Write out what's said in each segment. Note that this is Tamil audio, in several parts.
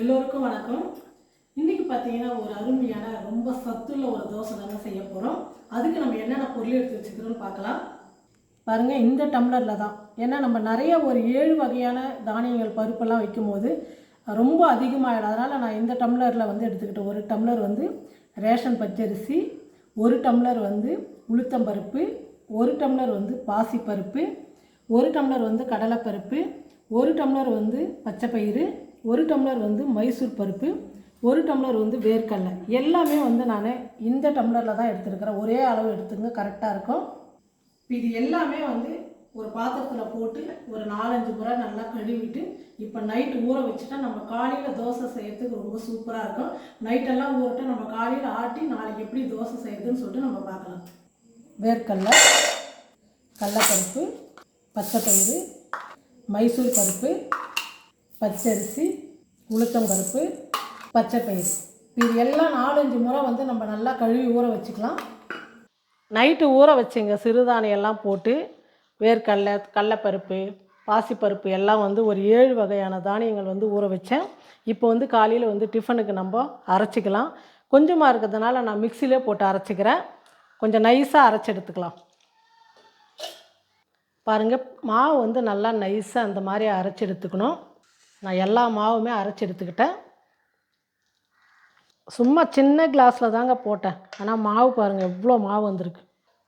எல்லோருக்கும் வணக்கம். இன்னைக்கு பார்த்தீங்கன்னா ஒரு அருமையான ரொம்ப சத்துள்ள ஒரு தோசை தாங்க செய்ய போகிறோம் அதுக்கு நம்ம என்னென்ன பொருள் எடுத்து வச்சுக்கிறோம்னு பார்க்கலாம். பாருங்கள் இந்த டம்ளரில் தான். ஏன்னா நம்ம நிறைய ஒரு ஏழு வகையான தானியங்கள் பருப்பெல்லாம் வைக்கும்போது ரொம்ப அதிகமாகிடும் அதனால் நான் இந்த டம்ளரில் வந்து எடுத்துக்கிட்டேன். ஒரு டம்ளர் வந்து ரேஷன் பச்சரிசி ஒரு டம்ளர் வந்து உளுத்தம்பருப்பு ஒரு டம்ளர் வந்து பாசிப்பருப்பு ஒரு டம்ளர் வந்து கடலைப்பருப்பு ஒரு டம்ளர் வந்து பச்சைப்பயிறு ஒரு டம்ளர் வந்து மைசூர் பருப்பு ஒரு டம்ளர் வந்து வேர்க்கடலை. எல்லாமே வந்து நான் இந்த டம்ளரில் தான் எடுத்துருக்கிறேன். ஒரே அளவு எடுத்துங்க கரெக்டாக இருக்கும். இது எல்லாமே வந்து ஒரு பாத்திரத்தில் போட்டு ஒரு நாலஞ்சு முறை நல்லா கழுவிட்டு இப்போ நைட்டு ஊற வச்சுட்டா நம்ம காலையில் தோசை செய்யறதுக்கு ரொம்ப சூப்பராக இருக்கும். நைட்டெல்லாம் ஊறட்டு நம்ம காலையில் ஆட்டி நாளைக்கு எப்படி தோசை செய்யறதுன்னு சொல்லிட்டு நம்ம பார்க்கலாம். வேர்க்கடலை கடலப்பருப்பு பச்சைப்பயிறு மைசூர் பருப்பு பச்சரிசி உளுத்தம்பருப்பு பச்சைப்பயிறு இது எல்லாம் நாலஞ்சு முறை வந்து நம்ம நல்லா கழுவி ஊற வச்சுக்கலாம். நைட்டு ஊற வச்சுங்க சிறுதானியம் எல்லாம் போட்டு வேர்க்கடலை கடலப்பருப்பு பாசிப்பருப்பு எல்லாம் வந்து ஒரு ஏழு வகையான தானியங்கள் வந்து ஊற வச்சேன். இப்போ வந்து காலையில் வந்து டிஃபனுக்கு நம்ம அரைச்சிக்கலாம். கொஞ்சமாக இருக்கிறதுனால நான் மிக்சிலே போட்டு அரைச்சிக்கிறேன். கொஞ்சம் நைஸாக அரைச்சி எடுத்துக்கலாம். பாருங்கள் மாவு வந்து நல்லா நைஸாக அந்த மாதிரி அரைச்சி எடுத்துக்கணும். நான் எல்லா மாவுமே அரைச்சி எடுத்துக்கிட்டேன். சும்மா சின்ன கிளாஸில் தாங்க போட்டேன். ஆனால் மாவு பாருங்கள் எவ்வளோ மாவு வந்திருக்கு.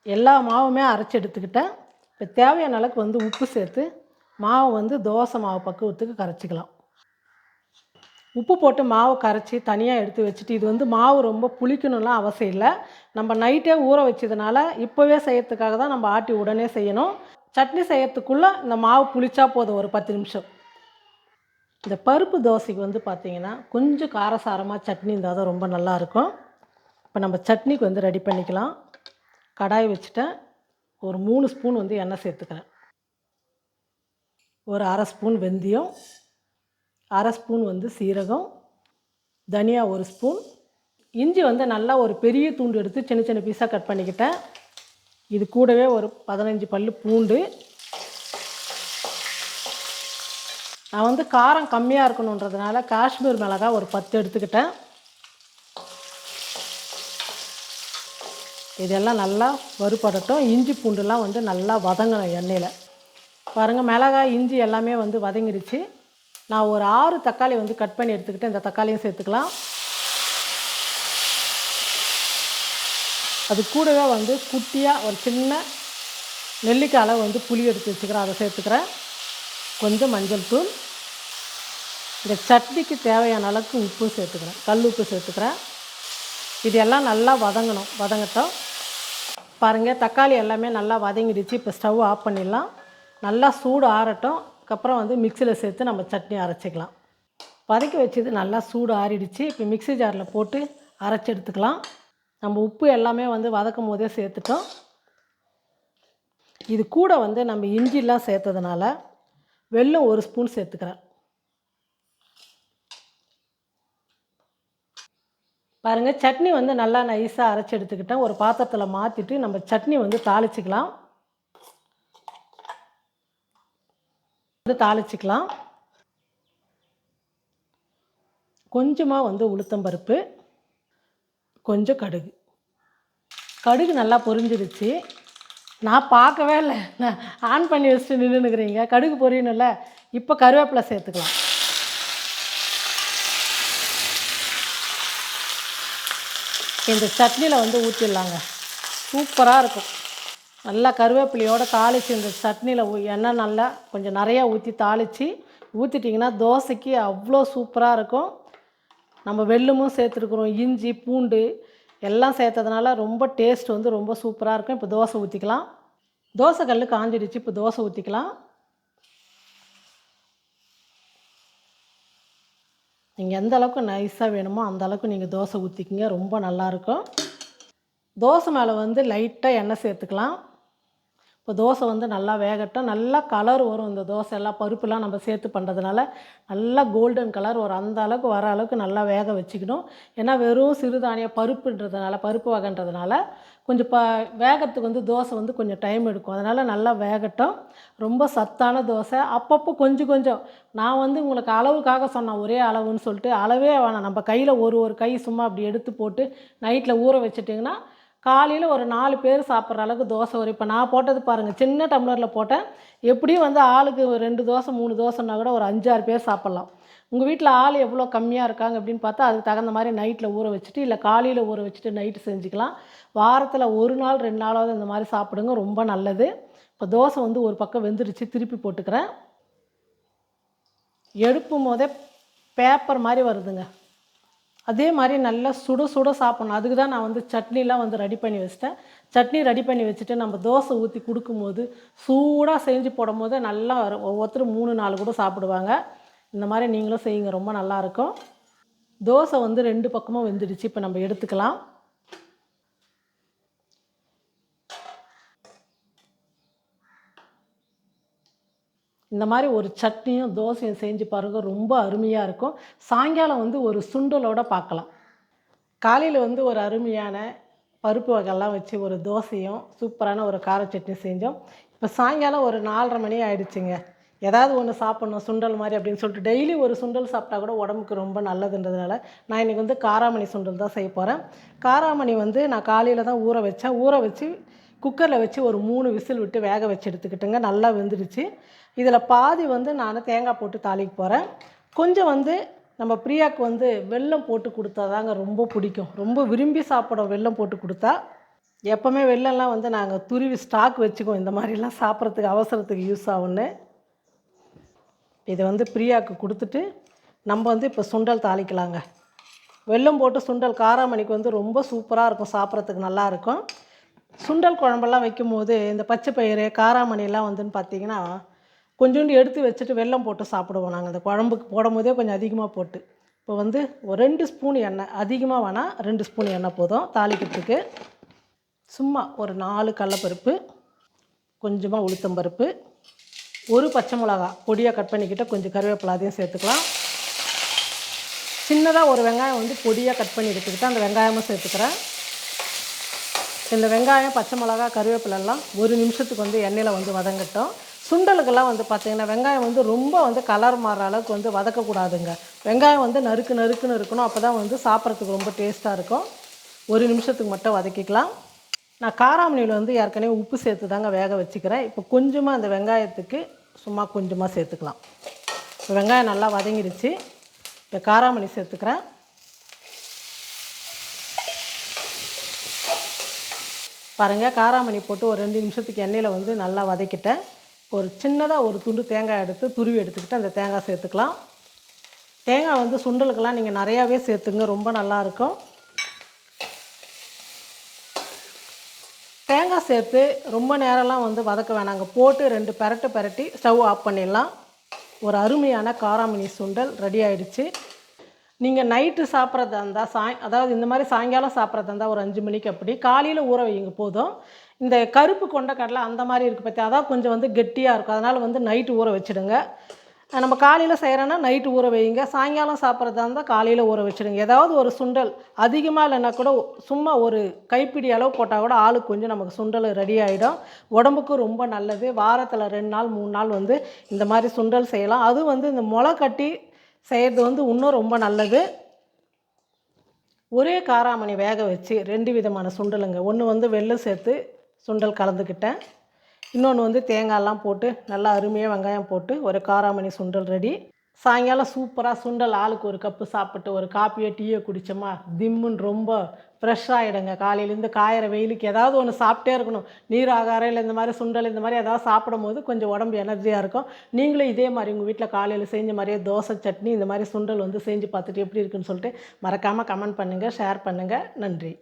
எல்லா மாவுமே அரைச்சி எடுத்துக்கிட்டேன். இப்போ தேவையான அளவுக்கு வந்து உப்பு சேர்த்து மாவு வந்து தோசை மாவு பக்குவத்துக்கு கரைச்சிக்கலாம். உப்பு போட்டு மாவு கரைச்சி தனியாக எடுத்து வச்சுட்டு இது வந்து மாவு ரொம்ப புளிக்கணும்லாம் அவசியம் இல்லை. நம்ம நைட்டே ஊற வச்சதுனால இப்போவே செய்யறதுக்காக தான் நம்ம ஆட்டி உடனே செய்யணும். சட்னி செய்யறதுக்குள்ளே இந்த மாவு புளிச்சா போதும் ஒரு பத்து நிமிஷம். இந்த பருப்பு தோசைக்கு வந்து பார்த்திங்கன்னா கொஞ்சம் காரசாரமாக சட்னி இருந்தால் தான் ரொம்ப நல்லாயிருக்கும் இப்போ நம்ம சட்னிக்கு வந்து ரெடி பண்ணிக்கலாம். கடாய் வச்சுட்டேன். ஒரு மூணு ஸ்பூன் வந்து எண்ணெய் சேர்த்துக்கிறேன். ஒரு அரை ஸ்பூன் வெந்தயம். அரை ஸ்பூன் வந்து சீரகம். தனியா ஒரு ஸ்பூன். இஞ்சி வந்து நல்லா ஒரு பெரிய தூண்டு எடுத்து சின்ன சின்ன பீஸாக கட் பண்ணிக்கிட்டேன். இது கூடவே ஒரு பதினஞ்சு பல் பூண்டு. நான் வந்து காரம் கம்மியாக இருக்கணுன்றதுனால காஷ்மீர் மிளகா ஒரு பத்து எடுத்துக்கிட்டேன். இதெல்லாம் நல்லா வறுபடட்டும். இஞ்சி பூண்டுலாம் வந்து நல்லா வதங்கணும் எண்ணெயில். பாருங்கள் மிளகாய் இஞ்சி எல்லாமே வந்து வதங்கிடுச்சு நான் ஒரு ஆறு தக்காளி வந்து கட் பண்ணி எடுத்துக்கிட்டு இந்த தக்காளியும் சேர்த்துக்கலாம். அது கூடவே வந்து குட்டியாக ஒரு சின்ன நெல்லிக்காய் வந்து புளி எடுத்து வச்சுக்கிறேன். அதை சேர்த்துக்கிறேன். கொஞ்சம் மஞ்சள் தூள். இந்த சட்னிக்கு தேவையான அளவுக்கு உப்பு சேர்த்துக்கிறேன். கல் உப்பு சேர்த்துக்கிறேன். இது எல்லாம் நல்லா வதங்கணும். வதங்கட்டும். பாருங்கள் தக்காளி எல்லாமே நல்லா வதங்கிடுச்சு. இப்போ ஸ்டவ் ஆஃப் பண்ணிடலாம். நல்லா சூடு ஆறட்டும். அதுக்கப்புறம் வந்து மிக்சியில் சேர்த்து நம்ம சட்னி அரைச்சிக்கலாம். வதக்கி வச்சது நல்லா சூடு ஆறிடுச்சு. இப்போ மிக்ஸி ஜாரில் போட்டு அரைச்சி எடுத்துக்கலாம். நம்ம உப்பு எல்லாமே வந்து வதக்கும் போதே சேர்த்துட்டோம். இது கூட வந்து நம்ம இஞ்சிலாம் சேர்த்ததுனால வெல்லம் ஒரு ஸ்பூன் சேர்த்துக்கிறேன். பாருங்கள் சட்னி வந்து நல்லா நைஸாக அரைச்சி எடுத்துக்கிட்டேன். ஒரு பாத்திரத்தில் மாற்றிட்டு நம்ம சட்னி வந்து தாளிச்சிக்கலாம். வந்து தாளிச்சிக்கலாம். கொஞ்சமாக வந்து உளுத்தம்பருப்பு கொஞ்சம் கடுகு. கடுகு நல்லா பொரிஞ்சிருச்சு. நான் பார்க்கவே இல்லை. நான் ஆன் பண்ணி வச்சுட்டு நின்றுனுக்குறீங்க கடுகு பொரியணும்ல. இப்போ கருவேப்பிலை சேர்த்துக்கலாம். இந்த சட்னியில் வந்து ஊற்றிடலாங்க சூப்பராக இருக்கும். நல்லா கருவேப்பிலையோடு தாளித்து இந்த சட்னியில் எண்ணெய் நல்லா கொஞ்சம் நிறையா ஊற்றி தாளித்து ஊற்றிட்டிங்கன்னா தோசைக்கு அவ்வளோ சூப்பராக இருக்கும். நம்ம வெள்ளமும் சேர்த்துருக்குறோம். இஞ்சி பூண்டு எல்லாம் சேர்த்ததுனால ரொம்ப டேஸ்ட் வந்து ரொம்ப சூப்பராக இருக்கும். இப்போ தோசை ஊற்றிக்கலாம் தோசை கல் காஞ்சிடுச்சு. இப்போ தோசை ஊற்றிக்கலாம் நீங்கள் எந்த அளவுக்கு நைஸாக வேணுமோ அந்த அளவுக்கு நீங்கள் தோசை ஊற்றிக்கிங்க ரொம்ப நல்லாயிருக்கும் தோசை மேலே வந்து லைட்டாக எண்ணெய் சேர்த்துக்கலாம். இப்போ தோசை வந்து நல்லா வேகட்டும். நல்லா கலர் வரும் இந்த தோசை. எல்லாம் பருப்புலாம் நம்ம சேர்த்து பண்ணுறதுனால நல்லா கோல்டன் கலர் வரும். அந்த அளவுக்கு வர அளவுக்கு நல்லா வேக வச்சுக்கணும். ஏன்னா வெறும் சிறுதானிய பருப்புன்றதுனால பருப்பு வகைன்றதுனால கொஞ்சம் ப வேகத்துக்கு வந்து தோசை வந்து கொஞ்சம் டைம் எடுக்கும். அதனால் நல்லா வேகட்டும். ரொம்ப சத்தான தோசை. அப்பப்போ கொஞ்சம் கொஞ்சம். நான் வந்து உங்களுக்கு அளவுக்காக சொன்னேன். ஒரே அளவுன்னு சொல்லிட்டு. அளவே வேணாம். நம்ம கையில் ஒரு ஒரு கை சும்மா அப்படி எடுத்து போட்டு நைட்டில் ஊற வச்சிட்டிங்கன்னா காலையில் ஒரு நாலு பேர் சாப்பிட்ற அளவுக்கு தோசை வரும் இப்போ நான் போட்டது பாருங்கள் சின்ன டம்ளரில் போட்டேன். எப்படியும் வந்து ஆளுக்கு ரெண்டு தோசை மூணு தோசைன்னா கூட ஒரு அஞ்சாறு பேர் சாப்பிட்லாம். உங்கள் வீட்டில் ஆள் எவ்வளோ கம்மியாக இருக்காங்க அப்படின்னு பார்த்தா அதுக்கு தகுந்த மாதிரி நைட்டில் ஊற வச்சுட்டு இல்லை காலையில் ஊற வச்சுட்டு நைட்டு செஞ்சுக்கலாம். வாரத்தில் ஒரு நாள் ரெண்டு நாளாவது இந்த மாதிரி சாப்பிடுங்க ரொம்ப நல்லது. இப்போ தோசை வந்து ஒரு பக்கம் வெந்துருச்சு திருப்பி போட்டுக்கிறேன். எடுப்பும் போதே பேப்பர் மாதிரி வருதுங்க. அதே மாதிரி நல்லா சுட சுட சாப்பிட்ணும். அதுக்கு தான் நான் வந்து சட்னிலாம் வந்து ரெடி பண்ணி வச்சிட்டேன். சட்னி ரெடி பண்ணி வச்சுட்டு நம்ம தோசை ஊற்றி கொடுக்கும்போது சூடாக செஞ்சு போடும் போது நல்லா வரும். ஒவ்வொருத்தரும் மூணு நாலு கூட சாப்பிடுவாங்க. இந்த மாதிரி நீங்களும் செய்யுங்க. ரொம்ப நல்லாயிருக்கும் தோசை வந்து ரெண்டு பக்கமும் வெந்துடுச்சு. இப்போ நம்ம எடுத்துக்கலாம். இந்த மாதிரி ஒரு சட்னியும் தோசையும் செஞ்சு பாருங்கள் ரொம்ப அருமையாக இருக்கும். சாயங்காலம் வந்து ஒரு சுண்டலோட பார்க்கலாம் காலையில் வந்து ஒரு அருமையான பருப்பு வகைலாம் வச்சு ஒரு தோசையும் சூப்பரான ஒரு கார சட்னி செஞ்சோம். இப்போ சாயங்காலம் ஒரு நாலரை மணி ஆயிடுச்சுங்க. ஏதாவது ஒன்று சாப்பிட்ணும் சுண்டல் மாதிரி அப்படின்னு சொல்லிட்டு டெய்லி ஒரு சுண்டல் சாப்பிட்டா கூட உடம்புக்கு ரொம்ப நல்லதுன்றதுனால நான் இன்றைக்கி வந்து காராமணி சுண்டல் தான் செய்ய போகிறேன் காராமணி வந்து நான் காலையில் தான் ஊற வச்சேன். ஊற வச்சு குக்கரில் வச்சு ஒரு மூணு விசில் விட்டு வேக வச்சு எடுத்துக்கிட்டுங்க. நல்லா வெந்துடுச்சு. இதில் பாதி வந்து நான் தேங்காய் போட்டு தாளிக்க போகிறேன் கொஞ்சம் வந்து நம்ம பிரியாவுக்கு வந்து வெல்லம் போட்டு கொடுத்தா தாங்க ரொம்ப பிடிக்கும். ரொம்ப விரும்பி சாப்பிடும் வெல்லம் போட்டு கொடுத்தா எப்போவுமே வெள்ளம்லாம் வந்து நாங்கள் துருவி ஸ்டாக் வச்சுக்குவோம். இந்த மாதிரிலாம் சாப்பிட்றதுக்கு அவசரத்துக்கு யூஸ் ஆகும்னு. இதை வந்து பிரியாவுக்கு கொடுத்துட்டு நம்ம வந்து இப்போ சுண்டல் தாளிக்கலாங்க. வெல்லம் போட்டு சுண்டல் காராமணிக்கு வந்து ரொம்ப சூப்பராக இருக்கும். சாப்பிட்றதுக்கு நல்லாயிருக்கும் சுண்டல் குழம்பெல்லாம் வைக்கும்போது இந்த பச்சை பயிறு காராமணிலாம் வந்துன்னு பார்த்தீங்கன்னா கொஞ்சோண்டு எடுத்து வச்சுட்டு வெல்லம் போட்டு சாப்பிடுவோம் நாங்கள் அந்த குழம்புக்கு போடும் போதே கொஞ்சம் அதிகமாக போட்டு. இப்போ வந்து ஒரு ரெண்டு ஸ்பூன் எண்ணெய் அதிகமாக வேணால் ரெண்டு ஸ்பூன் எண்ணெய் போதும் தாளிக்கிறதுக்கு. சும்மா ஒரு நாலு கடலப்பருப்பு கொஞ்சமாக உளுத்தம்பருப்பு ஒரு பச்சை மிளகா பொடியாக கட் பண்ணிக்கிட்ட கொஞ்சம் கருவேப்பிலை அதையும் சேர்த்துக்கலாம். சின்னதாக ஒரு வெங்காயம் வந்து பொடியாக கட் பண்ணி எடுத்துக்கிட்டு அந்த வெங்காயமும் சேர்த்துக்கிறேன். இந்த வெங்காயம் பச்சை மிளகா கருவேப்பிலெல்லாம் ஒரு நிமிஷத்துக்கு வந்து எண்ணெயில் வந்து வதங்கட்டும். சுண்டலுக்கெல்லாம் வந்து பார்த்திங்கன்னா வெங்காயம் வந்து ரொம்ப வந்து கலர் மாறுற அளவுக்கு வந்து வதக்கக்கூடாதுங்க. வெங்காயம் வந்து நறுக்கு நறுக்குன்னு இருக்கணும். அப்போ தான் வந்து சாப்பிட்றதுக்கு ரொம்ப டேஸ்ட்டாக இருக்கும். ஒரு நிமிஷத்துக்கு மட்டும் வதக்கிக்கலாம். நான் காராமணியில் வந்து ஏற்கனவே உப்பு சேர்த்து தாங்க வேக வச்சுக்கிறேன். இப்போ கொஞ்சமாக அந்த வெங்காயத்துக்கு சும்மா கொஞ்சமாக சேர்த்துக்கலாம். இப்போ வெங்காயம் நல்லா வதங்கிடுச்சு இப்போ காராமணி சேர்த்துக்கிறேன். பாருங்கள் காராமணி போட்டு ஒரு ரெண்டு நிமிஷத்துக்கு எண்ணெயில் வந்து நல்லா வதக்கிட்டேன் ஒரு சின்னதாக ஒரு துண்டு தேங்காய் எடுத்து துருவி எடுத்துக்கிட்டு அந்த தேங்காய் சேர்த்துக்கலாம். தேங்காய் வந்து சுண்டலுக்கெல்லாம் நீங்கள் நிறையாவே சேர்த்துங்க ரொம்ப நல்லாயிருக்கும் தேங்காய் சேர்த்து ரொம்ப நேரம்லாம் வந்து வதக்க வேணாங்க போட்டு ரெண்டு பெரட்டு பெரட்டி ஸ்டவ் ஆஃப் பண்ணிடலாம். ஒரு அருமையான காராமணி சுண்டல் ரெடி ஆயிடுச்சு. நீங்கள் நைட்டு சாப்பிட்றதா இருந்தால் சாய் அதாவது இந்த மாதிரி சாயங்காலம் சாப்பிட்றதா இருந்தால் ஒரு அஞ்சு மணிக்கு அப்படி காலையில் ஊற வைங்க போதும். இந்த கருப்பு கொண்ட கடலை அந்த மாதிரி இருக்குது பற்றி அதான் கொஞ்சம் வந்து கெட்டியாக இருக்கும். அதனால் வந்து நைட்டு ஊற வச்சுடுங்க. நம்ம காலையில் செய்கிறோன்னா நைட்டு ஊற வைங்க சாயங்காலம் சாப்பிட்றதா இருந்தால் காலையில் ஊற வச்சுடுங்க. ஏதாவது ஒரு சுண்டல் அதிகமாக இல்லைன்னா கூட சும்மா ஒரு கைப்பிடி அளவு போட்டால் கூட ஆளுக்கு கொஞ்சம் நமக்கு சுண்டல் ரெடி ஆகிடும் உடம்புக்கும் ரொம்ப நல்லது. வாரத்தில் ரெண்டு நாள் மூணு நாள் வந்து இந்த மாதிரி சுண்டல் செய்யலாம். அதுவும் வந்து இந்த முளை கட்டி செய்கிறது வந்து இன்னும் ரொம்ப நல்லது. ஒரே காராமணி வேக வச்சு ரெண்டு விதமான சுண்டலுங்க. ஒன்று வந்து வெள்ளம் சேர்த்து சுண்டல் கலந்துக்கிட்டேன். இன்னொன்று வந்து தேங்காயெல்லாம் போட்டு நல்லா அருமையாக வெங்காயம் போட்டு ஒரு காராமணி சுண்டல் ரெடி. சாயங்காலம் சூப்பராக சுண்டல் ஆளுக்கு ஒரு கப்பு சாப்பிட்டு ஒரு காப்பியோ டீயோ குடித்தோமா திம்முன்னு ரொம்ப ஃப்ரெஷ்ஷாகிடுங்க காலையிலேருந்து காயிற வெயிலுக்கு ஏதாவது ஒன்று சாப்பிட்டே இருக்கணும். நீர் ஆகாரம் இல்லை இந்த மாதிரி சுண்டல் இந்த மாதிரி ஏதாவது சாப்பிடும் போது கொஞ்சம் உடம்பு எனர்ஜியாக இருக்கும். நீங்களும் இதே மாதிரி உங்கள் வீட்டில் காலையில் செஞ்ச மாதிரியே தோசை சட்னி இந்த மாதிரி சுண்டல் வந்து செஞ்சு பார்த்துட்டு எப்படி இருக்குன்னு சொல்லிட்டு மறக்காமல் கமெண்ட் பண்ணுங்கள் ஷேர் பண்ணுங்கள் நன்றி.